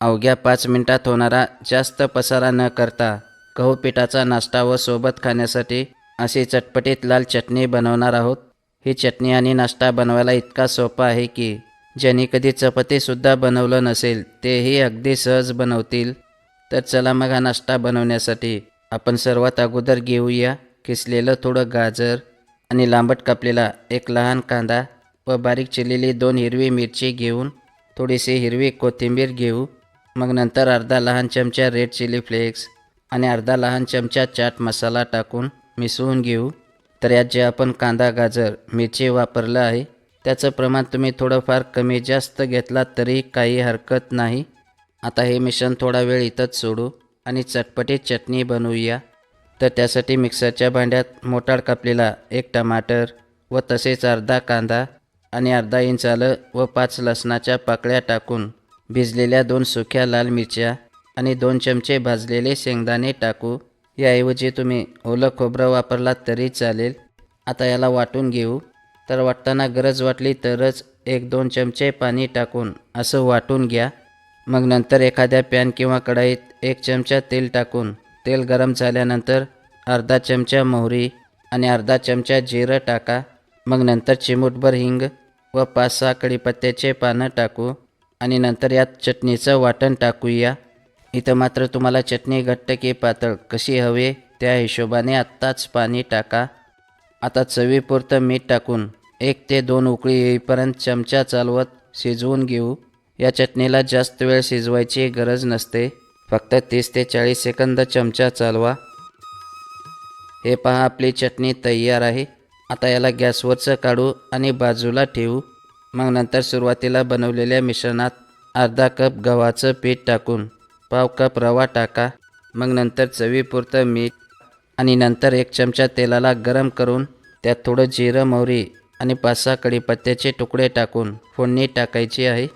अवघ्या पाच मिनिटात होणारा जास्त पसारा न करता गहू पिठाचा नाश्ता व सोबत खाण्यासाठी अशी चटपटीत लाल चटणी बनवणार आहोत. ही चटणी आणि नाश्ता बनवायला इतका सोपा आहे की ज्यांनी कधी चपातीसुद्धा बनवलं नसेल तेही अगदी सहज बनवतील. तर चला मग हा नाश्ता बनवण्यासाठी आपण सर्वात अगोदर घेऊया किसलेलं थोडं गाजर आणि लांबट कापलेला एक लहान कांदा व बारीक चिरलेली दोन हिरवी मिरची घेऊन थोडीशी हिरवी कोथिंबीर घेऊ. मग नंतर अर्धा लहान चमचा रेड चिली फ्लेक्स आणि अर्धा लहान चमचा चाट मसाला टाकून मिसळून घेऊ. तर यात जे आपण कांदा गाजर मिरची वापरलं आहे त्याचं प्रमाण तुम्ही थोडंफार कमी जास्त घेतलात तरी काही हरकत नाही. आता हे मिश्रण थोडा वेळ इथंच सोडू आणि चटपटीत चटणी बनवूया. तर त्यासाठी मिक्सरच्या भांड्यात मोठाड कापलेला एक टमाटर व तसेच अर्धा कांदा आणि अर्धा इंच आलं व पाच लसणाच्या पाकळ्या टाकून भिजलेल्या दोन सुक्या लाल मिरच्या आणि दोन चमचे भाजलेले शेंगदाणे टाकू. याऐवजी तुम्ही ओलं खोबरं वापरलात तरी चालेल. आता याला वाटून घेऊ. तर वाटताना गरज वाटली तरच एक दोन चमचे पाणी टाकून असं वाटून घ्या. मग नंतर एखाद्या पॅन किंवा कढईत एक चमचा तेल टाकून तेल गरम झाल्यानंतर अर्धा चमचा मोहरी आणि अर्धा चमचा जिरं टाका. मग नंतर चिमूटभर हिंग व पाच सहा कढीपत्त्याचे पानं टाकू. आणि नंतर यात चटणीचं वाटण टाकूया. इथं मात्र तुम्हाला चटणी घट्ट की पातळ कशी हवे त्या हिशोबाने आत्ताच पाणी टाका. आता चवीपुरतं मीठ टाकून एक ते दोन उकळी येईपर्यंत चमचा चालवत शिजवून घेऊ. या चटणीला जास्त वेळ शिजवायची गरज नसते. फक्त तीस ते चाळीस सेकंद चमचा चालवा. हे पहा आपली चटणी तयार आहे. आता याला गॅसवरचं काढू आणि बाजूला ठेवू. मग नंतर सुरुवातीला बनवलेल्या मिश्रणात अर्धा कप गव्हाचं पीठ टाकून पाव कप रवा टाका. मग नंतर चवीपुरतं मीठ आणि नंतर एक चमचा तेलाला गरम करून त्यात थोडं जिरं मोहरी आणि पाच सहा कढीपत्त्याचे तुकडे टाकून फोडणी टाकायची आहे.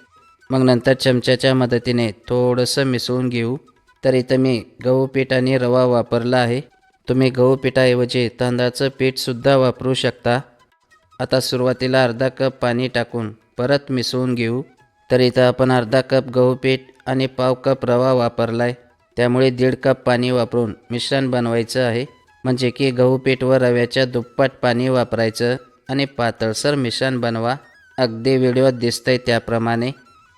मग नंतर चमच्याच्या मदतीने थोडंसं मिसळून घेऊ. तर इथं मी गहू पीठ आणि रवा वापरला आहे. तुम्ही गहू पिठाऐवजी तांदळाचं पीठसुद्धा वापरू शकता. आता सुरुवातीला अर्धा कप पाणी टाकून परत मिसळून घेऊ. तर इथं आपण अर्धा कप गहू पीठ आणि पाव कप रवा वापरला आहे त्यामुळे दीड कप पाणी वापरून मिश्रण बनवायचं आहे. म्हणजे की गहू पीठ व रव्याच्या दुप्पट पाणी वापरायचं आणि पातळसर मिश्रण बनवा. अगदी व्हिडिओत दिसतंय त्याप्रमाणे.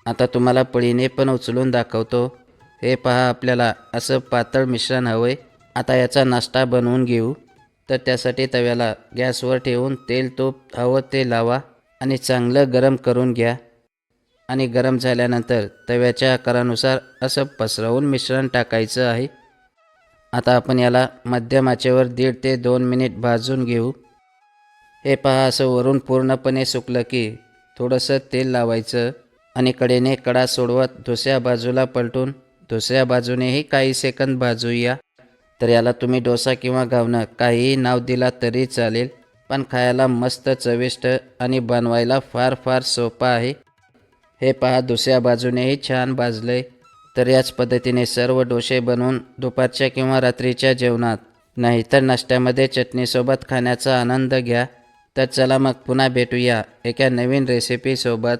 आता तुम्हाला पळीने पण उचलून दाखवतो. हे पहा आपल्याला असं पातळ मिश्रण हवं आहे आता याचा नाश्ता बनवून घेऊ. तर त्यासाठी तव्याला गॅसवर ठेवून तेल तूप हवं ते लावा आणि चांगलं गरम करून घ्या. आणि गरम झाल्यानंतर तव्याच्या आकारानुसार असं पसरवून मिश्रण टाकायचं आहे. आता आपण याला मध्यम आचेवर दीड ते दोन मिनिट भाजून घेऊ. हे पहा असं वरून पूर्णपणे सुकलं की थोडंसं तेल लावायचं आणि कडेने कडा सोडवत दुसऱ्या बाजूला पलटून दुसऱ्या बाजूनेही काही सेकंद भाजूया. तर याला तुम्ही डोसा किंवा घावणं काहीही नाव दिला तरी चालेल पण खायला मस्त चविष्ट आणि बनवायला फार फार सोपा आहे. हे पहा दुसऱ्या बाजूनेही छान भाजलंय. तर याच पद्धतीने सर्व डोसे बनवून दुपारच्या किंवा रात्रीच्या जेवणात नाहीतर नाश्त्यामध्ये चटणीसोबत खाण्याचा आनंद घ्या. तर चला मग पुन्हा भेटूया एका नवीन रेसिपीसोबत